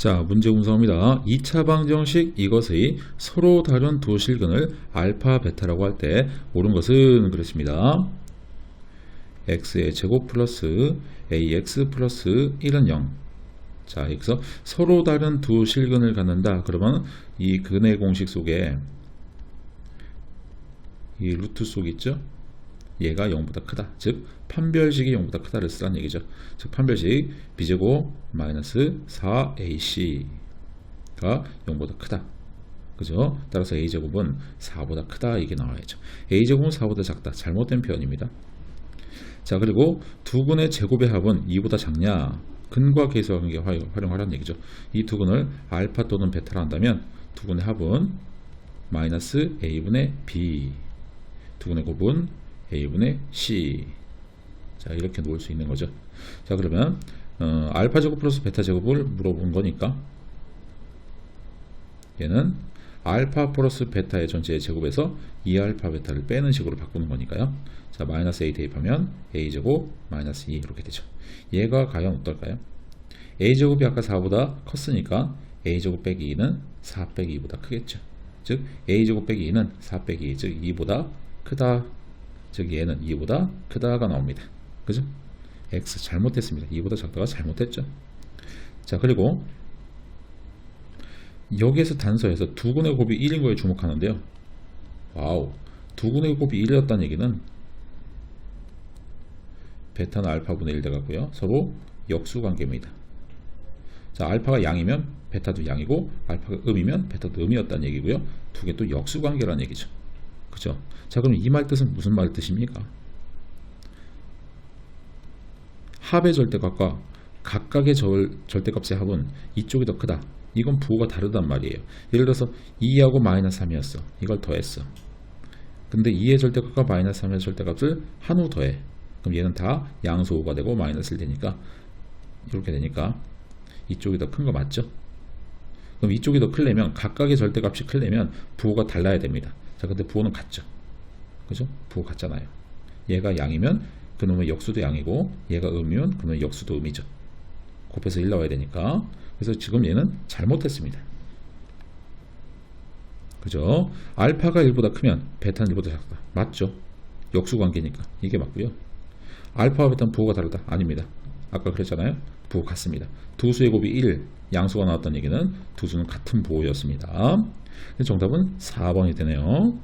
자, 문제 분석입니다. 2차 방정식 이것의 서로 다른 두 실근을 알파, 베타라고 할 때 옳은 것은 그렇습니다. x의 제곱 플러스 ax 플러스 1은 0. 자, 여기서 서로 다른 두 실근을 갖는다. 그러면 이 근의 공식 속에 이 루트 속 있죠? 얘가 0보다 크다. 즉 판별식이 0보다 크다를 쓰라는 얘기죠. 즉 판별식 b제곱 마이너스 4ac가 0보다 크다. 그죠? 따라서 a제곱은 4보다 크다 이게 나와야죠. a제곱은 4보다 작다. 잘못된 표현입니다. 자 그리고 두 근의 제곱의 합은 2보다 작냐? 근과 계수 관계 활용하라는 얘기죠. 이 두 근을 알파 또는 베타라 한다면 두 근의 합은 마이너스 a분의 b 두 근의 곱은 a분의 c. 자 이렇게 놓을 수 있는 거죠. 자 그러면 어, 알파 제곱 플러스 베타 제곱을 물어본 거니까 얘는 알파 플러스 베타의 전체의 제곱에서 2알파 베타를 빼는 식으로 바꾸는 거니까요. 자 마이너스 a 대입하면 a 제곱 마이너스 2 이렇게 되죠. 얘가 과연 어떨까요? A 제곱이 아까 4보다 컸으니까 a 제곱 빼기 2는 4 빼기 2보다 크겠죠. 즉 a 제곱 빼기 2는 4 빼기 2, 즉 2보다 크다 즉 얘는 2보다 크다가 나옵니다. 그죠? x 잘못했습니다. 2보다 작다가 잘못했죠. 자 그리고 여기에서 단서에서 두 근의 곱이 1인 거에 주목하는데요. 와우 두 근의 곱이 1이었다는 얘기는 베타는 알파분의 1 돼가고요. 서로 역수 관계입니다. 자 알파가 양이면 베타도 양이고 알파가 음이면 베타도 음이었다는 얘기고요. 두 개 또 역수 관계라는 얘기죠. 그죠? 자, 그럼 이 말 뜻은 무슨 말 뜻입니까? 합의 절대값과 각각의 절, 절대값의 합은 이쪽이 더 크다. 이건 부호가 다르단 말이에요. 예를 들어서 2하고 마이너스 3이었어. 이걸 더했어. 근데 2의 절대값과 마이너스 3의 절대값을 한후 더해. 그럼 얘는 다 양소호가 되고 마이너스 1 되니까 이렇게 되니까 이쪽이 더 큰 거 맞죠? 그럼 이쪽이 더 크려면 각각의 절대값이 크려면 부호가 달라야 됩니다. 자, 근데 부호는 같죠. 그죠? 부호 같잖아요. 얘가 양이면 그놈의 역수도 양이고 얘가 음이면 그놈의 역수도 음이죠. 곱해서 1 나와야 되니까. 그래서 지금 얘는 잘못했습니다. 그죠? 알파가 1보다 크면 베타는 1보다 작다. 맞죠? 역수 관계니까. 이게 맞고요. 알파와 베타는 부호가 다르다. 아닙니다. 아까 그랬잖아요. 부호 같습니다. 두 수의 곱이 1, 양수가 나왔던 얘기는 두 수는 같은 부호였습니다. 정답은 4번이 되네요.